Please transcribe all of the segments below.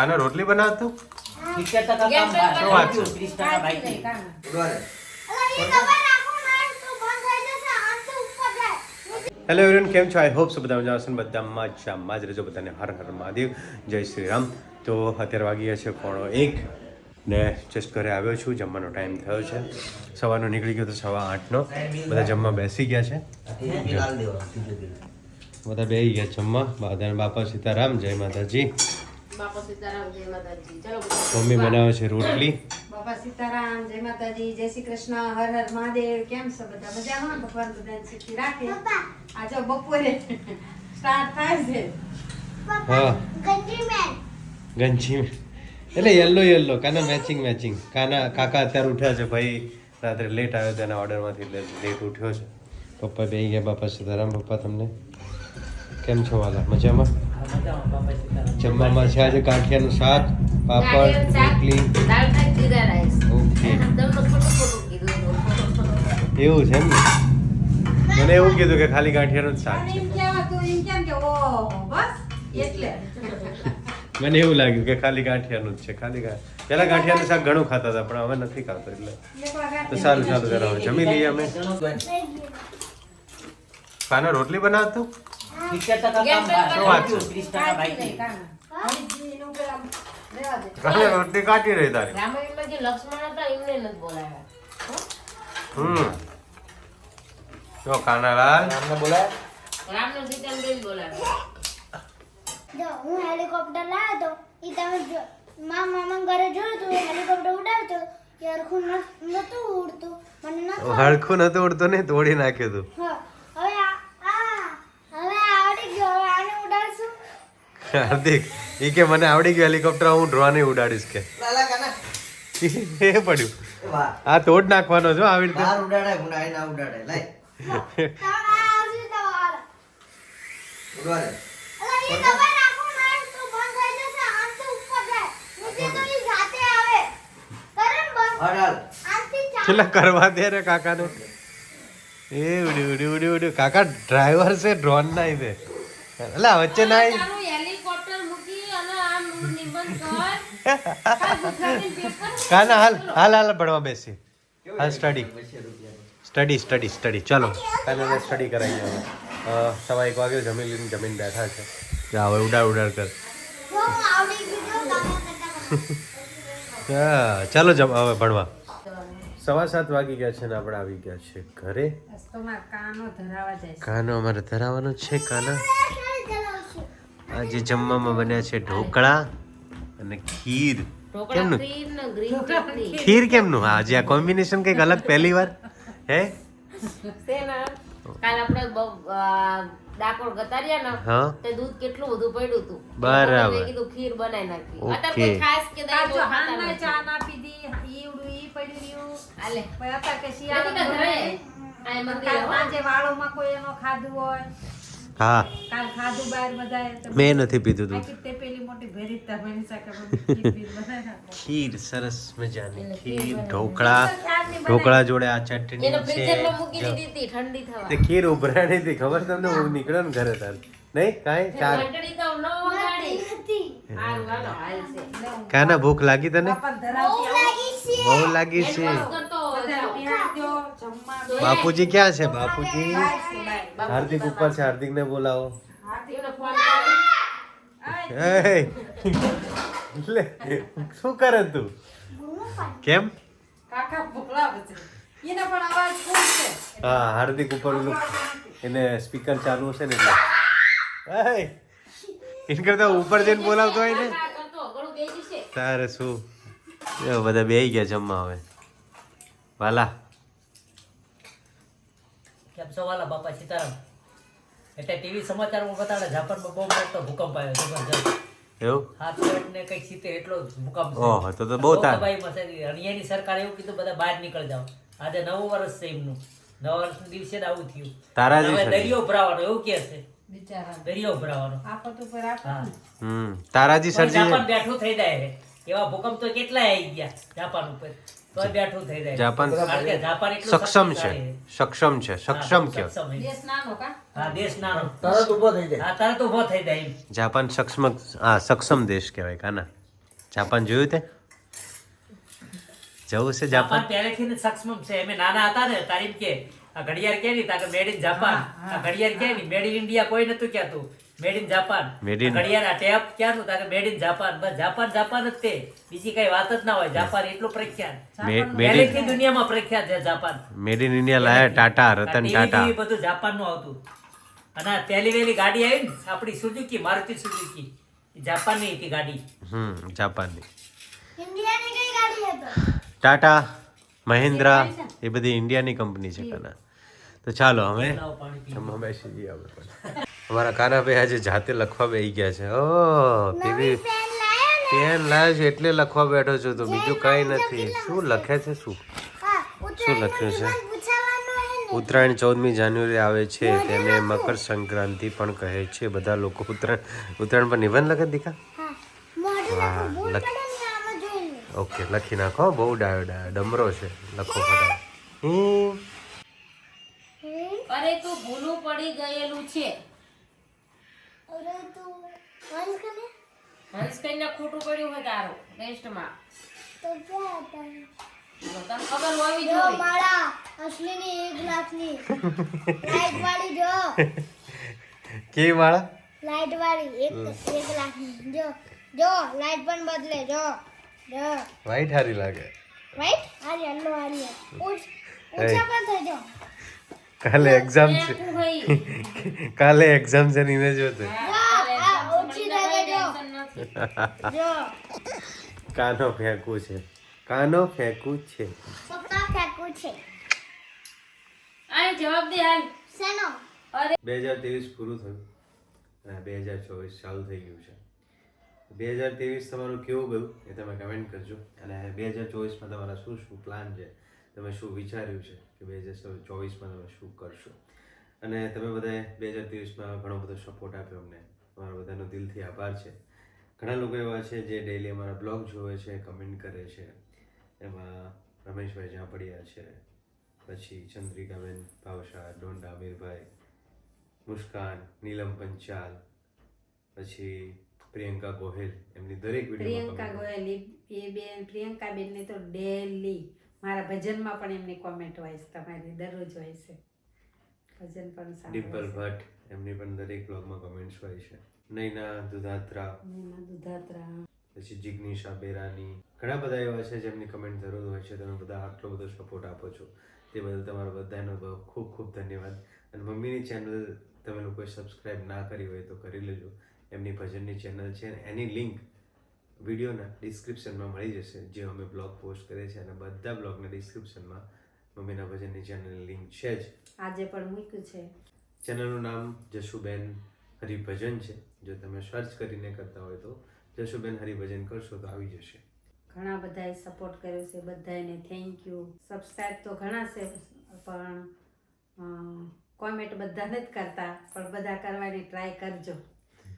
કાના રોટલી બનાવતો. Hello everyone કેમ છો? આઈ હોપ સો બધા મજા બધા મજામાં જ રહેજો બધાને. હર હર મહાદેવ. જય શ્રી રામ. તો અત્યારે વાગી ગયા છે પોણો એક ને જસ્ટ ઘરે આવ્યો છું. જમવાનો ટાઈમ થયો છે. સવારનો નીકળી ગયો તો સવા આઠનો. બધા જમવા બેસી ગયા છે. બધા બેસી ગયા જમવા. બધા બાપા સીતારામ જય માતાજી. મમ્મી બનાવે છે રોટલી. બાપા સીતારામ જય માતાજી જય શ્રી કૃષ્ણ હર હર મહાદેવ. કેમ છો બધા? મજામાં ભગવાન બધાને સુખી રાખે. આજે બપોરે સ્ટાર્ટ થાય છે. હા. ગંજી એટલે yellow yellow Kana matching matching Kana કાકા અત્યારે ઉઠ્યા છે ભાઈ. રાત્રે લેટ આવ્યો તેના ઓર્ડરમાંથી લેટ ઉઠ્યો છે. પપ્પા બે ગયા બાપા સીતારામ પપ્પા તમને. કેમ છો વાલા? મજામાં? જમવામાં છે આજે ગાંઠિયાનું શાક પાપડ રોટલી દાળ ભાત, જીરા રાઈસ. ઓકે. એવું છે એમ ને? મને એવું કીધું કે ખાલી ગાંઠિયાનું જ શાક છે. એમ કહેવાતું એમ કેમ કે ઓહો બસ એટલે. મને એવું લાગ્યું કે ખાલી ગાંઠિયાનું જ છે ખાલી ગા પેલા ગાંઠિયાનું શાક ઘણું ખાતા હતા પણ હવે નથી ખાતો એટલે. તો સારું સારું જરા જમી લઈએ અમે. કાના રોટલી બનાવતો? સિત્તેર ટકા કામ? ત્રીસ ટકા રોટલી કાઢી રહી તારી. રામાયણમાં જે લક્ષ્મણ હતા એમને નથી બોલાવ્યા. હમ. જો કાનાલાલ. રામને બોલાય? રામને સીતાને બોલાવ્યા. જો હું હેલિકોપ્ટર લાવ્યો તો ઈ તમે મા મામા ઘરે જોયું તું હેલિકોપ્ટર ઉડાવતો હરખું ન- નતું ઉડતું મને ન હળખું નતું ઉડતું ને તોડી નાખ્યું તું. હા હવે આ આ હવે આવડી ગયો હવે આને ઉડાડશું હાર્દિક એ કે મને આવડી ગયું હેલિકોપ્ટર હું ડ્રોને ઉડાડીશ કે. એ પડ્યું. આ તોડ નાખવાનો છો આવી રીતે. ઉડાડે ઉડાડે ના ઉડાડે. છેલ્લા કરવા દે રે કાકાને. એ ઉડી ઉડી ઉડી ઉડી. કાકા ડ્રાઈવર છે ડ્રોન ના દે એટલે વચ્ચે ના કાના હાલ હાલ હાલ ભણવા બેસી. હાલ સ્ટડી સ્ટડી સ્ટડી સ્ટડી ચાલો. કાલે સ્ટડી કરાવી હવે. સવા એક વાગ્યો જમી લઈને જમીન બેઠા છે. જા હવે ઉડાડ ઉડાડ કર. ચાલો જમ હવે ભણવા. સવા સાત વાગી ગયા છે ને આપણે આવી ગયા છે ઘરે. કાનો અમારે ધરાવવાનો છે કાના? આજે જમવામાં બન્યા છે ઢોકળા. અને ખીર. કેમનું? ખીર કેમનું? હા આજે આ કોમ્બિનેશન કંઈક અલગ પહેલી વાર હે? કાલ આપણે ડાકોર ગતાર્યા ને તે દૂધ કેટલું બધું પડ્યું હતું. બરાબર. કીધું ખીર બનાવી નાખી અત્યારે કોઈ ખાસ કે દાળ જો હાલમાં ચા ના પીધી ઈવડું ઈ પડ્યું રહ્યું. હાલે. અત્યારે કે શિયાળો ઘરે. આ મંદિરે કાલ હો. સાંજે વાળોમાં કોઈ એનો ખાધું હોય. હા. કાલ ખાધું બહાર બધાએ મેં નથી પીધું તું. તે પેલી મોટી ભેરીતા બની શકે બધું ખીર સરસ મજાની ખીર ઢોકળા. ઢોકળા જોડે આ ચટણી એને ફ્રીઝરમાં મૂકી છે દીધી હતી ઠંડી થવા. તે ખીર ઉભરાણી હતી ખબર તમને? હું નીકળ્યો ને ઘરે તાર. નહીં? કાંઈ? ચાર. ઘંટડી તો ન વગાડી. હતી. હાલો. કાના ભૂખ લાગી તને. બહુ લાગી છે. બાપુજી ક્યાં છે? બાપુજી? છે. હાર્દિક ઉપર છે હાર્દિક ને બોલાવો શું કરે તું? કેમ? હા હાર્દિક ઉપર એને સ્પીકર ચાલુ હશે ને એટલે. એને કરતા ઉપર જઈને બોલાવતો હોય ને. તારે શું? બધા બેહી ગયા જમવા હવે. વાલા. કેમ સવાલા વાલા બાપા સીતારામ. એટલે ટીવી સમાચારમાં બતાડે જાપાનમાં બહુ મોટો ભૂકંપ આવ્યો જબરજસ્ત. એવું? હાથ ને કંઈક સીતે એટલો ભૂકંપ ઓહો, તો તો બહુ તાર. તબાહીમાં છે. સરકારે એવું કીધું બધા બહાર નીકળ જાઓ. આજે નવું વર્ષ છે એમનું. નવા વર્ષના દિવસે જ આવું થયું. તારાજી હવે દરિયો ભરાવાનો એવું કે છે. દરિયો ભરાવાનો. આફત ઉપર આફત હમ તારાજી સરજી જાપાન બેઠું થઈ જાય એવા ભૂકંપ તો કેટલાય આવી ગયા જાપાન ઉપર. તોય બેઠું થઈ જાય. છે. જાપાન કારણ કે જાપાન એટલું સક્ષમ છે. સક્ષમ છે સક્ષમ કા? હા દેશ નાનો. તરત ઊભો થઈ જાય. હા તરત ઊભો થઈ જાય એમ. જાપાન સક્ષમ હા સક્ષમ દેશ કહેવાય કાના. જાપાન જોયું તે? જવું છે જાપાન? પહેલેથી સક્ષમ છે. અમે નાના હતા ને તારીમ કે આ ઘડિયાળ કેની નહીં મેડ ઇન જાપાન આ ઘડિયાળ કે નહીં મેડ ઇન ઇન્ડિયા કોઈ નતું કહેતું. Made in Japan made in આ ટેપ ક્યાં ટેપ ક્યાંનું મેડ ઇન જાપાન બસ જાપાન જાપાન જ તે. બીજી કઈ વાત જ ના હોય. જાપાન એટલું પ્રખ્યાત. મેડ ઇન દુનિયામાં પ્રખ્યાત છે જાપાન મેડ ઇન ઇન્ડિયા લાયા ટાટા રતન ટાટા એ બધું જાપાનનું આવતું. અને આ પહેલી વેલી ગાડી આવી ને આપણી સુઝુકી મારુતિ સુઝુકી જાપાન જાપાનની હતી ગાડી. હમ જાપાનની ઇન્ડિયાની કઈ ગાડી હતી? ટાટા મહિન્દ્રા એ બધી ઇન્ડિયાની કંપની છે કાના. તો ચાલો હવે જમવા બેસી જઈએ આપણે પણ. અમારા કાનાભાઈ આજે જાતે લખવા બેસી ગયા છે. ઓ પીવી પેન લાયો લાવ્યો છે એટલે લખવા બેઠો છું તો બીજું કાંઈ નથી. શું લખે છે શું? શું લખ્યું છે? ઉત્તરાયણ ચૌદમી જાન્યુઆરી આવે છે તેને મકર સંક્રાંતિ પણ કહે છે. બધા લોકો ઉત્તરાયણ ઉત્તરાયણ પર નિબંધ લખે દીકા? હા લખ- ઓકે લખી નાખો બહુ ડાયો ડાયો ડમરો છે. લખો ફટાફટ. અરે તું ભૂલું પડી ગયેલું છે. અરે તું હંસ કને હંસ કને ખોટું પડ્યું હોય તારું ટેસ્ટમાં. તો ક્યાં હતા? તને ખબર હોવી જો જોઈએ. માળા અસલીની એક લાખની લાઈટ વાળી જો. કેવી માળા? લાઈટ વાળી એક એક લાખની જો જો લાઈટ પણ બદલે જો જો. વાઈટ હારી લાગે. વાઈટ? હારી યલો આરી ઉછ ઉછા પણ થઈ જો કાલે એક્ઝામ છે. કાલે એક્ઝામ છે નીને જોતે કાનો ફેંકું છે. કાનો છે. ફેંકું છે જવાબ દે હાલ. શેનો? બે હજાર ત્રેવીસ પૂરું થયું. અને બે હજાર ચોવીસ ચાલુ થઈ ગયું છે. બે હજાર ત્રેવીસ તમારું કેવું ગયું એ તમે કમેન્ટ કરજો. અને બે હજાર ચોવીસમાં તમારા શું શું પ્લાન છે? તમે શું વિચાર્યું છે કે બે હજાર ચોવીસમાં તમે શું કરશો? અને તમે બધાએ બે હજાર ત્રેવીસમાં ઘણો બધો સપોર્ટ આપ્યો અમને. અમારા બધાનો દિલથી આભાર છે. ઘણા લોકો એવા છે જે ડેઈલી અમારા બ્લોગ જોવે છે કમેન્ટ કરે છે. એમાં રમેશભાઈ ઝાપડિયા છે પછી ચંદ્રિકાબેન ભાવશા ડોંડા મીરભાઈ મુસ્કાન નીલમ પંચાલ પછી પ્રિયંકા ગોહિલ. એમની દરેક પ્રિયંકા એ- એ બેન પ્રિયંકા બેનને તો ડેલી મારા ભજનમાં પણ એમની કોમેન્ટ હોય છે તમારી દરરોજ હોય છે. ભજન પણ ડિમ્પલ સાંભળે ભટ્ટ એમની પણ દરેક બ્લોગમાં કમેન્ટ્સ હોય છે. નૈના દુધાત્રા. નૈના દુધાત્રા. પછી જિગ્નિશા બેરાની. ઘણા બધા એવા છે જેમની કમેન્ટ જરૂર હોય છે તમે બધા આટલો બધો સપોર્ટ આપો છો. તે બદલ તમારો બધાનો ખૂબ ખૂબ ધન્યવાદ. અને મમ્મીની ચેનલ તમે લોકોએ સબસ્ક્રાઇબ ના કરી હોય તો કરી લેજો. એમની ભજનની ચેનલ છે એની લિંક વિડીયોના ડિસ્ક્રિપ્શનમાં મળી જશે જે અમે બ્લોગ પોસ્ટ કરીએ છીએ અને બધા બ્લોગના ડિસ્ક્રિપ્શનમાં મમ્મીના ભજનની ચેનલની લિંક છે જ. આજે પણ મૂક્યું છે. ચેનલનું નામ જશુબેન હરિભજન છે. જો તમે સર્ચ કરીને કરતા હોય તો જશુબેન હરિભજન કરશો તો આવી જશે. ઘણા બધાએ સપોર્ટ કર્યો છે બધાને થેન્ક યુ સબસ્ક્રાઇબ તો ઘણા છે પણ કોમેન્ટ બધા નથી કરતા પણ બધા કરવાની ટ્રાય કરજો.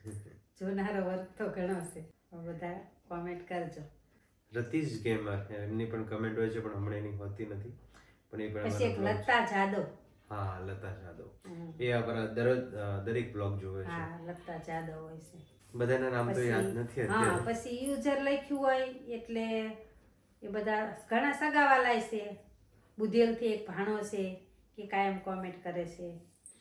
જોનારો વર્ગ તો ઘણો છે. બધા કોમેન્ટ કરજો. રતીશ ગેમર એમની પણ કમેન્ટ હોય છે પણ હમણાં એની હોતી નથી. પણ એ પણ પછી એક લતા જાદવ. હા લતા જાદવ. એ આપણા દરરોજ દરેક બ્લોગ જોવે છે. હા લતા જાદવ હોય છે. બધાના નામ તો યાદ નથી હા પછી યુઝર લખ્યું હોય એટલે એ બધા ઘણા સગાવાલાય છે. બુધેલથી એક ભાણો છે કે કાયમ કોમેન્ટ કરે છે.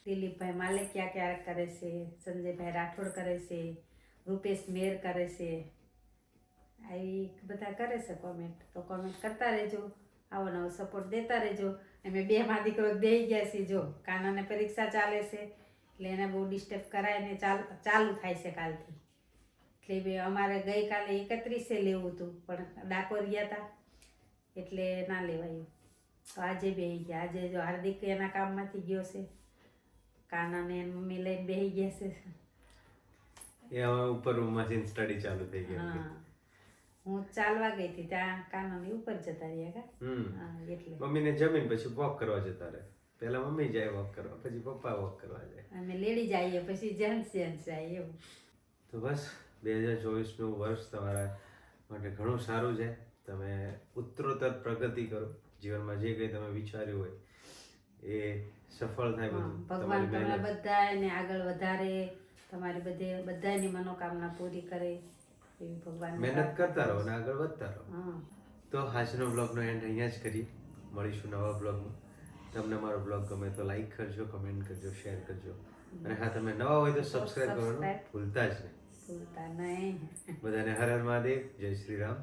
દિલીપભાઈ માલિકિયા ક્યારેક કરે છે સંજયભાઈ રાઠોડ કરે છે. રૂપેશ મેર કરે છે. આવી બધા કરે છે કોમેન્ટ તો કોમેન્ટ કરતા રહેજો. આવો નવો સપોર્ટ દેતા રહેજો. અમે બે માં દીકરો દઈ ગયા છીએ જો. કાનાને પરીક્ષા ચાલે છે. એટલે એને બહુ ડિસ્ટર્બ કરાય ને ચાલ, ચાલુ થાય છે કાલથી. એટલે બે અમારે ગઈકાલે એકત્રીસે લેવું હતું, પણ ડાકોર ગયા હતા એટલે ના લેવાયું. તો આજે બેહી ગયા. આજે જો હાર્દિક એના કામમાંથી ગયો છે. કાનાને એની મમ્મી લઈને બેહી ગયા છે. એ હવે ઉપર રૂમમાંથી સ્ટડી ચાલુ થઈ ગઈ હું. ચાલવા ગઈ હતી ત્યાં કાનોની ઉપર જતા રહ્યા કા? એટલે. મમ્મીને જમીન પછી વોક કરવા જતા રહે પહેલા મમ્મી જાય વોક કરવા પછી પપ્પા વોક કરવા જાય. અમે લેડી જઈએ પછી જેન્ટ્સ જેન્ટ્સ જાય એવું. તો બસ બે હજાર ચોવીસનું વર્ષ તમારા માટે ઘણું સારું છે. તમે ઉત્તરોત્તર પ્રગતિ કરો. જીવનમાં જે કંઈ તમે વિચાર્યું હોય એ સફળ થાય બધું. ભગવાન તમને બધાને આગળ વધારે તમારી બધે બધાની મનોકામના પૂરી કરે એવી ભગવાન મહેનત કરતા રહો અને આગળ વધતા રહો. તો આજનો બ્લોગનો એન્ડ અહીંયા જ કરી મળીશું નવા બ્લોગમાં. તમને મારો બ્લોગ ગમે તો લાઈક કરજો કમેન્ટ કરજો શેર કરજો. અને હા તમે નવા હોય તો સબસ્ક્રાઇબ કરવાનું ભૂલતા જ નહીં. ભૂલતા નહીં. બધાને હર હર મહાદેવ જય શ્રી રામ.